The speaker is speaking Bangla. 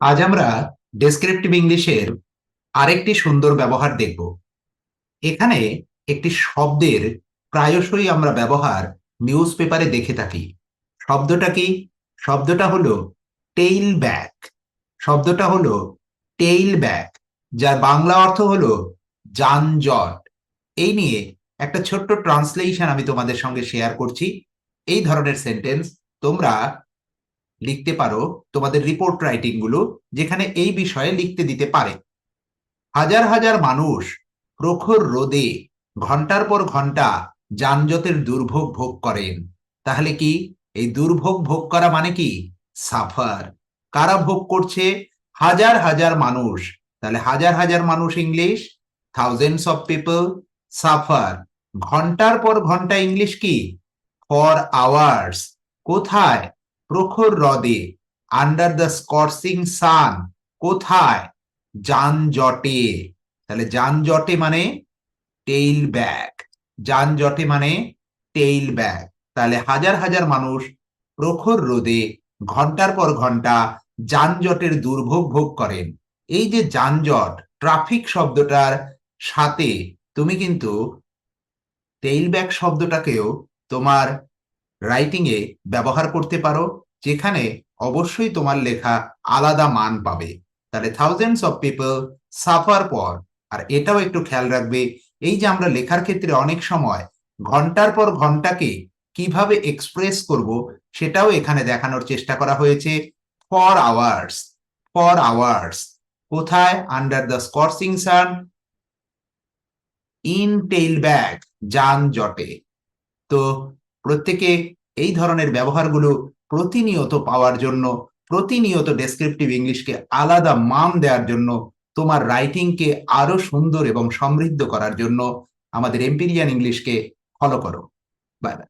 আজ আমরা ডেসক্রিপটিভ ইংলিশের আরেকটি সুন্দর ব্যবহার দেখব। এখানে একটি শব্দের প্রায়শই আমরা ব্যবহার নিউজ পেপারে দেখে থাকি। শব্দটা কি? শব্দটা হলো টেইল ব্যাক শব্দটা হলো টেইল ব্যাক যার বাংলা অর্থ হলো যানজট। এই নিয়ে একটা ছোট্ট ট্রান্সলেশন আমি তোমাদের সঙ্গে শেয়ার করছি। এই ধরনের সেন্টেন্স তোমরা লিখতে পারো তোমাদের রিপোর্ট রাইটিংগুলো যেখানে এই বিষয়ে লিখতে দিতে পারে। হাজার হাজার মানুষ প্রখর রোদে ঘণ্টার পর ঘণ্টা যানজটের দুর্ভোগ ভোগ করেন। তাহলে কি? এই দুর্ভোগ ভোগ করা মানে কি? সাফার। কারা ভোগ করছে? হাজার হাজার মানুষ। তাহলে হাজার হাজার মানুষ English thousands of people suffer. ঘণ্টার পর ঘণ্টা ইংলিশ কি? ফর আওয়ার্স কোথায়? প্রখর হ্রদে আন্ডার দ্য স্কর্সিং সান কোথায়? যানজটে। তাহলে যানজটে মানে টেইল ব্যাক যানজটে মানে টেইল ব্যাগ তাহলে হাজার হাজার মানুষ প্রখর রোদে ঘণ্টার পর ঘণ্টা যানজটের দুর্ভোগ ভোগ করেন। এই যে যানজট ট্রাফিক শব্দটার সাথে তুমি কিন্তু টেইল ব্যাক শব্দটাকেও তোমার রাইটিং এ ব্যবহার করতে পারো, যেখানে অবশ্যই তোমার লেখা আলাদা মান পাবে। তাহলে থাউজেন্ডস অফ পিপল সাফার পর আর এটাও একটু খেয়াল রাখবে, এই যে আমরা লেখার ক্ষেত্রে অনেক সময় ঘণ্টার পর ঘন্টাকে কীভাবে এক্সপ্রেস করব, সেটাও এখানে দেখানোর চেষ্টা করা হয়েছে। ফর আওয়ার্স ফর আওয়ার্স কোথায়? Under the scorching sun in tailback যানজটে। তো প্রত্যেকে এই ধরনের ব্যবহারগুলো প্রতিনিয়ত পাওয়ার জন্য, প্রতিনিয়ত ডেসক্রিপটিভ ইংলিশকে আলাদা মান দেওয়ার জন্য, তোমার রাইটিংকে আরও সুন্দর এবং সমৃদ্ধ করার জন্য আমাদের এম্পিরিয়ান ইংলিশকে ফলো করো। Bye bye